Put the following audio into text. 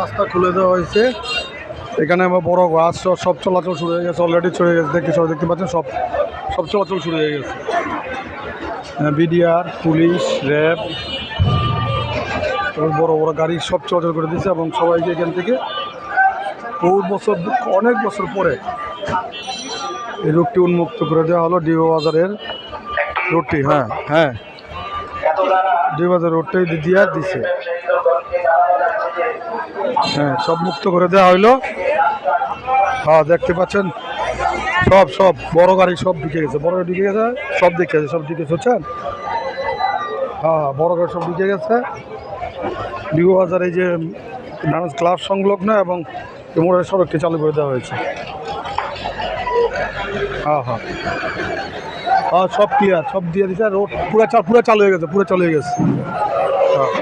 রাস্তা খুলে দেওয়া হয়েছে। এখানে আমার বড় গাছ, সব চলাচল শুরু হয়ে গেছে অলরেডি চলে গেছে। দেখতে সবাই দেখতে পাচ্ছেন, সব সব চলাচল শুরু হয়ে গেছে। বিডিআর, পুলিশ, র্যাব এবং বড় বড় গাড়ি সব চলাচল করে দিয়েছে এবং সবাইকে এখান থেকে বহু বছর, অনেক বছর পরে এই রোডটি উন্মুক্ত করে দেওয়া হলো ডিও বাজারের রোডটি হ্যাঁ হ্যাঁ। ডিও বাজার রোডটাই দিয়ে দিছে। হ্যাঁ সব মুক্ত করে দেওয়া হইল। হ্যাঁ দেখতে পাচ্ছেন, সব সব, বড় গাড়ি সব ঢুকে গেছে, বড় ঢুকে গেছে, সব দেখে গেছে, সব ঢুকে বুঝছেন? হ্যাঁ বড় করে সব ঢুকে গেছে। ডিগো বাজার এই যে ডান্স ক্লাব সংলগ্ন এবং মোড়ের সড়ককে চালু করে দেওয়া হয়েছে। হ্যাঁ হ্যাঁ। হ্যাঁ সব ক্লিয়ার সব দিয়ে দিচ্ছে রোড পুরো পুরো চালু হয়ে গেছে, পুরো চালু হয়ে গেছে। হ্যাঁ।